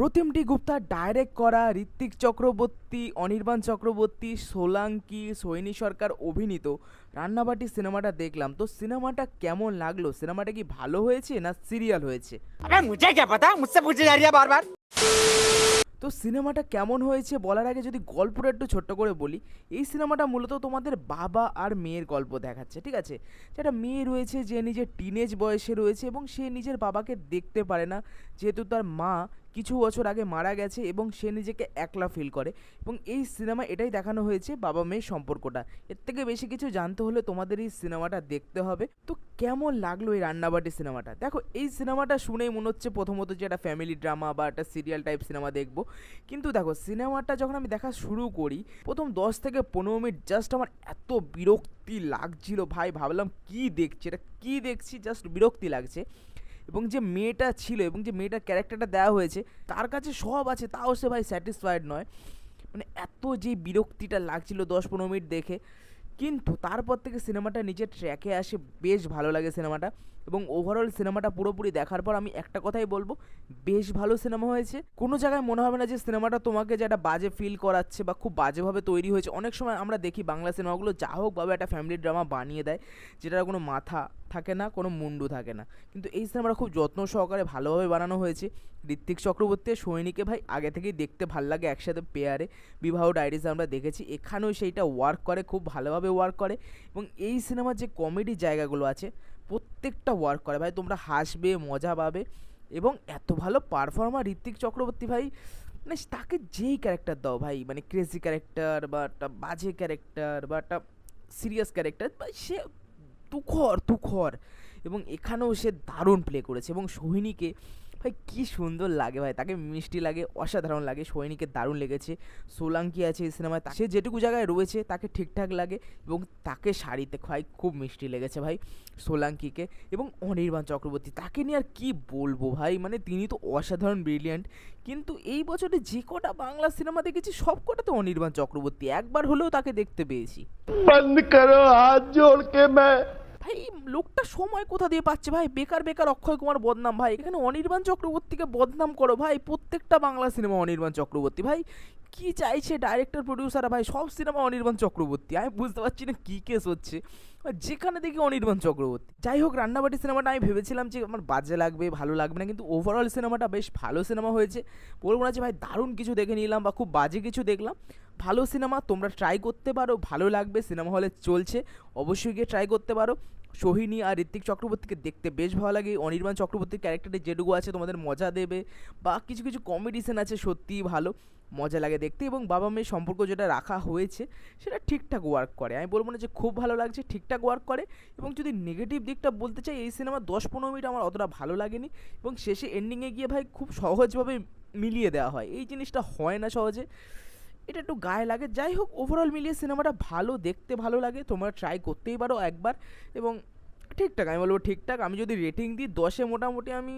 প্রথমটি গুপ্তা ডাইরেক্ট করা ঋত্বিক চক্রবর্তী অনির্বাণ চক্রবর্তী সোলাঙ্কি সৈনী সরকার অভিনীত। রান্নাবাটি সিনেমাটা দেখলাম। তো সিনেমাটা কেমন লাগল? সিনেমাটা কি ভালো হয়েছে না সিরিয়াল হয়েছে? তো সিনেমাটা কেমন হয়েছে বলার আগে যদি গল্পটা একটু ছোট্ট করে বলি এই সিনেমাটা মূলত তোমাদের বাবা আর মেয়ের গল্প দেখাচ্ছে ঠিক আছে? যেটা মেয়ে রয়েছে যে নিজের টিনেজ বয়সে রয়েছে এবং সে নিজের বাবাকে দেখতে পারে না যেহেতু তার মা কিছু বছর আগে মারা গেছে এবং সে নিজেকে একলা ফিল করে। এবং এই সিনেমা এটাই দেখানো হয়েছে বাবা মেয়ের সম্পর্কটা। এর থেকে বেশি কিছু জানতে হলে তোমাদের এই সিনেমাটা দেখতে হবে। তো কেমন লাগল এই রান্নাবাটি সিনেমাটা দেখো, এই সিনেমাটা শুনেই মনে হচ্ছে প্রথমত যে একটা ফ্যামিলি ড্রামা বা একটা সিরিয়াল টাইপ সিনেমা দেখব। কিন্তু দেখো সিনেমাটা যখন আমি দেখা শুরু করি, প্রথম দশ থেকে পনেরো মিনিট জাস্ট আমার এত বিরক্তি লাগছিল। ভাই, ভাবলাম কি দেখছি? এটা কী দেখছি? জাস্ট বিরক্তি লাগছে। এবং যে মেয়েটা ছিল এবং যে মেয়েটার ক্যারেক্টারটা দেওয়া হয়েছে, তার কাছে সব আছে, তাও সে ভাই স্যাটিসফাইড নয়। মানে এত যে বিরক্তিটা লাগছিল দশ পনেরো মিনিট দেখে কিন্তু তারপর থেকে সিনেমাটা নিজের ট্র্যাকে আসে, বেশ ভালো লাগে সিনেমাটা। এবং ওভারঅল সিনেমাটা পুরোপুরি দেখার পর আমি একটা কথাই বলব, বেশ ভালো সিনেমা হয়েছে। কোনো জায়গায় মনে হবে না যে সিনেমাটা তোমাকে যে একটা বাজে ফিল করাচ্ছে বা খুব বাজেভাবে তৈরি হয়েছে। অনেক সময় আমরা দেখি বাংলা সিনেমাগুলো যা হোকভাবে একটা ফ্যামিলি ড্রামা বানিয়ে দেয়, যেটার কোনো মাথা থাকে না, কোনো মুন্ডু থাকে না। কিন্তু এই সিনেমাটা খুব যত্ন সহকারে ভালোভাবে বানানো হয়েছে। ঋত্বিক চক্রবর্তী সৈনিকে ভাই আগে থেকেই দেখতে ভালো লাগে একসাথে পেয়ারে বিবাহ ডায়েরিজ আমরা দেখেছি। এখানেও সেইটা ওয়ার্ক করে, খুব ভালোভাবে ওয়ার্ক করে এবং এই সিনেমার যে কমেডি জায়গাগুলো আছে, প্রত্যেকটা ওয়ার্ক করে। ভাই, তোমরা হাসবে, মজা পাবে এবং এত ভালো পারফর্মার ঋত্বিক চক্রবর্তী ভাই মানে তাকে যেই ক্যারেক্টার দাও ভাই মানে ক্রেজি ক্যারেক্টার বা একটা বাজে ক্যারেক্টার বা একটা সিরিয়াস ক্যারেক্টার বা সে তুখর তুখর এবং এখানেও সে দারুণ প্লে করেছে এবং সোহিনীকে ভাই, কী সুন্দর লাগে ভাই। তাকে মিষ্টি লাগে, অসাধারণ লাগে, সৈনিকের দারুণ লেগেছে। সোলাঙ্কি আছে এই সিনেমায় সে যেটুকু জায়গায় রয়েছে, তাকে ঠিকঠাক লাগে এবং তাকে শাড়িতে ভাই খুব মিষ্টি লেগেছে ভাই সোলাঙ্কিকে এবং অনির্বাণ চক্রবর্তী। তাকে নিয়ে আর কী বলব ভাই মানে তিনি তো অসাধারণ ব্রিলিয়ান্ট কিন্তু এই বছরে যে কটা বাংলা সিনেমা দেখেছি, সব কটা তো অনির্বাণ চক্রবর্তী। একবার হলেও তাকে দেখতে পেয়েছি। বন্ধ করো, হাত জোড় কে ভাই লোকটা সময় কোথা দিয়ে পাচ্ছে ভাই? বেকার বেকার অক্ষয় কুমার বদনাম ভাই। এখানে অনির্বাণ চক্রবর্তীকে বদনাম করো ভাই। প্রত্যেকটা বাংলা সিনেমা অনির্বাণ চক্রবর্তী। ভাই, কি চাইছে ডাইরেক্টর প্রডিউসার ভাই? সব সিনেমা অনির্বাণ চক্রবর্তী। আমি বুঝতে পারছি না কী কেস হচ্ছে। যেখানে দেখি অনির্বাণ চক্রবর্তী। যাই হোক, রান্নাবাটি সিনেমাটা আমি ভেবেছিলাম যে আমার বাজে লাগবে, ভালো লাগবে না, কিন্তু ওভারঅল সিনেমাটা বেশ ভালো সিনেমা হয়েছে। বলব না যে ভাই দারুণ কিছু দেখে নিলাম বা খুব বাজে কিছু দেখলাম। ভালো সিনেমা তোমরা ট্রাই করতে পারো, ভালো লাগবে, সিনেমা হলে চলছে, অবশ্যই গিয়ে ট্রাই করতে পারো। সোহিনী আর ঋত্বিক চক্রবর্তীকে দেখতে বেশ ভালো লাগে, অনির্বাণ চক্রবর্তীর ক্যারেক্টারে যেটুকু আছে তোমাদের মজা দেবে, বা কিছু কিছু কমেডি সিন আছে সত্যিই ভালো, মজা লাগে দেখতে, এবং বাবা মেয়ের সম্পর্ক যেটা রাখা হয়েছে, সেটা ঠিকঠাক ওয়ার্ক করে। আমি বলব না যে খুব ভালো লাগছে, ঠিকঠাক ওয়ার্ক করে, এবং যদি নেগেটিভ দিকটা বলতে চাই, এই সিনেমা দশ পনেরো মিনিট আমার অতটা ভালো লাগেনি, এবং শেষে এন্ডিংয়ে গিয়ে ভাই খুব সহজভাবে মিলিয়ে দেওয়া হয়। এই জিনিসটা হয় না সহজে। এটা একটু গায়ে লাগে। যাই হোক ওভারঅল মিলিয়ে সিনেমাটা ভালো, দেখতে ভালো লাগে। তোমরা ট্রাই করতেই পারো একবার। এবং ঠিকঠাক, আমি বলব ঠিকঠাক। আমি যদি রেটিং দিই, দশে মোটামুটি আমি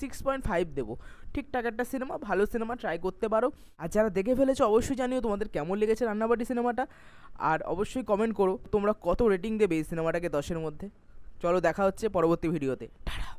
সিক্স পয়েন্ট ফাইভ দেবো। ঠিকঠাক একটা সিনেমা ভালো সিনেমা ট্রাই করতে পারো। আর যারা দেখে ফেলেছো, অবশ্যই জানিও তোমাদের কেমন লেগেছে রান্নাবাটি সিনেমাটা আর অবশ্যই কমেন্ট করো, তোমরা কত রেটিং দেবে এই সিনেমাটাকে দশের মধ্যে। চলো, দেখা হচ্ছে পরবর্তী ভিডিওতে টাটা!